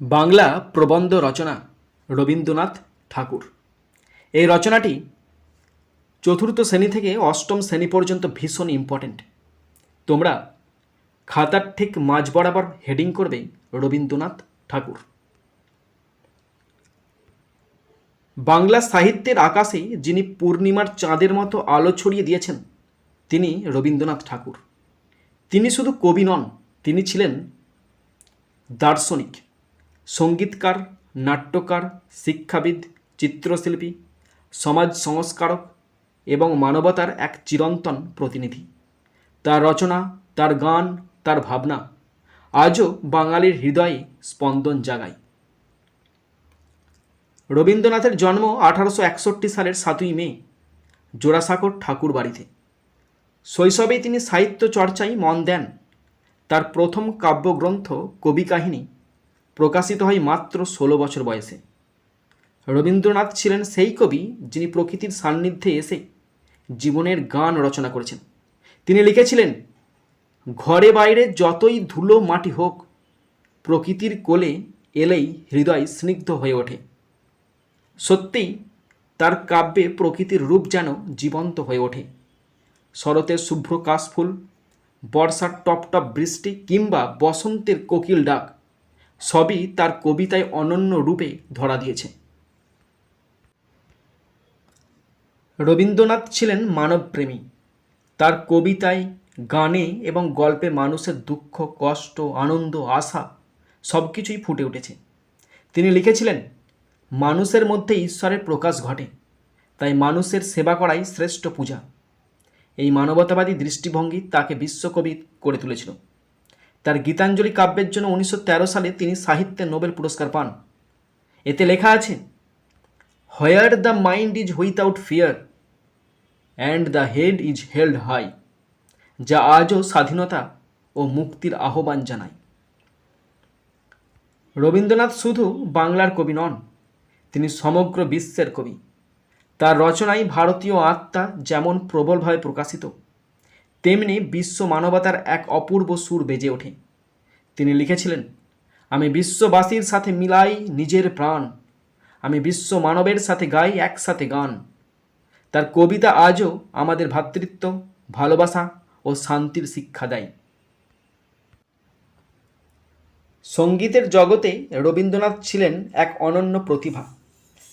বাংলা প্রবন্ধ রচনা, রবীন্দ্রনাথ ঠাকুর। এই রচনাটি চতুর্থ শ্রেণি থেকে অষ্টম শ্রেণি পর্যন্ত ভীষণ ইম্পর্ট্যান্ট তোমরা খাতার ঠিক মাঝ বরাবর হেডিং করবে রবীন্দ্রনাথ ঠাকুর। বাংলা সাহিত্যের আকাশে যিনি পূর্ণিমার চাঁদের মতো আলো ছড়িয়ে দিয়েছেন, তিনি রবীন্দ্রনাথ ঠাকুর। তিনি শুধু কবি নন, তিনি ছিলেন দার্শনিক। সঙ্গীতকার, নাট্যকার, শিক্ষাবিদ, চিত্রশিল্পী, সমাজ সংস্কারক এবং মানবতার এক চিরন্তন প্রতিনিধি। তার রচনা, তার গান, তার ভাবনা আজও বাঙালির হৃদয়ে স্পন্দন জাগায়। রবীন্দ্রনাথের জন্ম আঠারোশো একষট্টি সালের সাতই মে, জোড়াসাঁকোর ঠাকুর বাড়িতে। শৈশবেই তিনি সাহিত্য চর্চায় মন দেন। তার প্রথম কাব্যগ্রন্থ কবি কাহিনী প্রকাশিত হয় মাত্র ষোলো বছর বয়সে। রবীন্দ্রনাথ ছিলেন সেই কবি যিনি প্রকৃতির সান্নিধ্যে এসে জীবনের গান রচনা করেছেন। তিনি লিখেছিলেন, ঘরে বাইরে যতই ধুলো মাটি হোক, প্রকৃতির কোলে এলেই হৃদয় স্নিগ্ধ হয়ে ওঠে। সত্যিই তার কাব্যে প্রকৃতির রূপ যেন জীবন্ত হয়ে ওঠে। শরতের শুভ্র কাশফুল, বর্ষার টপ টপ বৃষ্টি কিংবা বসন্তের কোকিল ডাক সবই তার কবিতায় অনন্য রূপে ধরা দিয়েছে। রবীন্দ্রনাথ ছিলেন মানবপ্রেমী। তার কবিতায় গানে এবং গল্পে মানুষের দুঃখ, কষ্ট, আনন্দ, আশা সব কিছুই ফুটে উঠেছে। তিনি লিখেছিলেন, মানুষের মধ্যে ঈশ্বরের প্রকাশ ঘটে, তাই মানুষের সেবা করাই শ্রেষ্ঠ পূজা। এই মানবতাবাদী দৃষ্টিভঙ্গি তাকে বিশ্বকবি করে তুলেছিল। তার গীতাঞ্জলি কাব্যের জন্য উনিশশো তেরো সালে তিনি সাহিত্যে নোবেল পুরস্কার পান। এতে লেখা আছে where the mind is without fear and the head is held high যা আজও স্বাধীনতা ও মুক্তির আহ্বান জানায়। রবীন্দ্রনাথ শুধু বাংলার কবি নন, তিনি সমগ্র বিশ্বের কবি। তার রচনায় ভারতীয় আত্মা যেমন প্রবলভাবে প্রকাশিত তেমনি বিশ্ব মানবতার এক অপূর্ব সুর বেজে ওঠে। তিনি লিখেছিলেন, আমি বিশ্ববাসীর সাথে মিলাই নিজের প্রাণ। আমি বিশ্ব মানবের সাথে গাই একসাথে গান। তার কবিতা আজও আমাদের ভ্রাতৃত্ব ভালোবাসা ও শান্তির শিক্ষা দেয়। সঙ্গীতের জগতে রবীন্দ্রনাথ ছিলেন এক অনন্য প্রতিভা।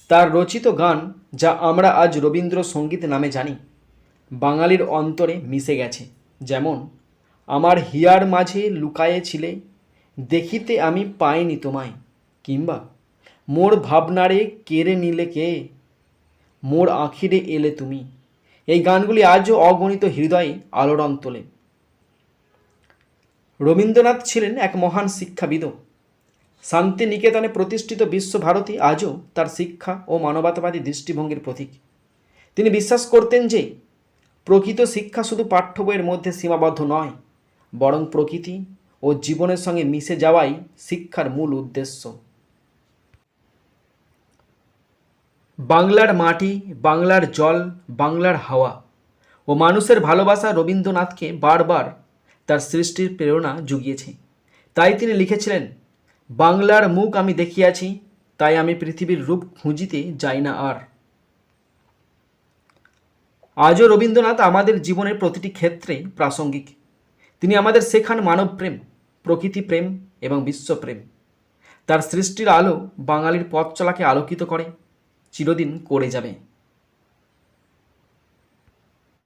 তার রচিত গান যা আমরা আজ রবীন্দ্র সংগীত নামে জানি। বাঙালির অন্তরে মিশে গেছে। যেমন, আমার হিয়ার মাঝে লুকায়ে ছিলে, দেখিতে আমি পাইনি তোমায়। কিংবা, মোর ভাবনারে কেড়ে নিলে কে? মোর আখিরে এলে তুমি। এই গানগুলি আজও অগণিত হৃদয়ে আলোড়ন তোলে। রবীন্দ্রনাথ ছিলেন এক মহান শিক্ষাবিদ। শান্তিনিকেতনে প্রতিষ্ঠিত বিশ্বভারতী আজও তার শিক্ষা ও মানবতাবাদী দৃষ্টিভঙ্গির প্রতীক। তিনি বিশ্বাস করতেন যে প্রকৃত শিক্ষা শুধু পাঠ্য বইয়ের মধ্যে সীমাবদ্ধ নয়, বরং প্রকৃতি ও জীবনের সঙ্গে মিশে যাওয়াই শিক্ষার মূল উদ্দেশ্য। বাংলার মাটি, বাংলার জল, বাংলার হাওয়া ও মানুষের ভালোবাসা রবীন্দ্রনাথকে বারবার তার সৃষ্টির প্রেরণা জুগিয়েছে। তাই তিনি লিখেছিলেন, বাংলার মুখ আমি দেখিয়াছি, তাই আমি পৃথিবীর রূপ খুঁজিতে যাই না আর। আজও রবীন্দ্রনাথ আমাদের জীবনের প্রতিটি ক্ষেত্রেই প্রাসঙ্গিক। তিনি আমাদের শেখান মানব প্রেম, প্রকৃতি প্রেম এবং বিশ্বপ্রেম তার সৃষ্টির আলো বাঙালির পথ চলাকে আলোকিত করে, চিরদিন করে যাবে।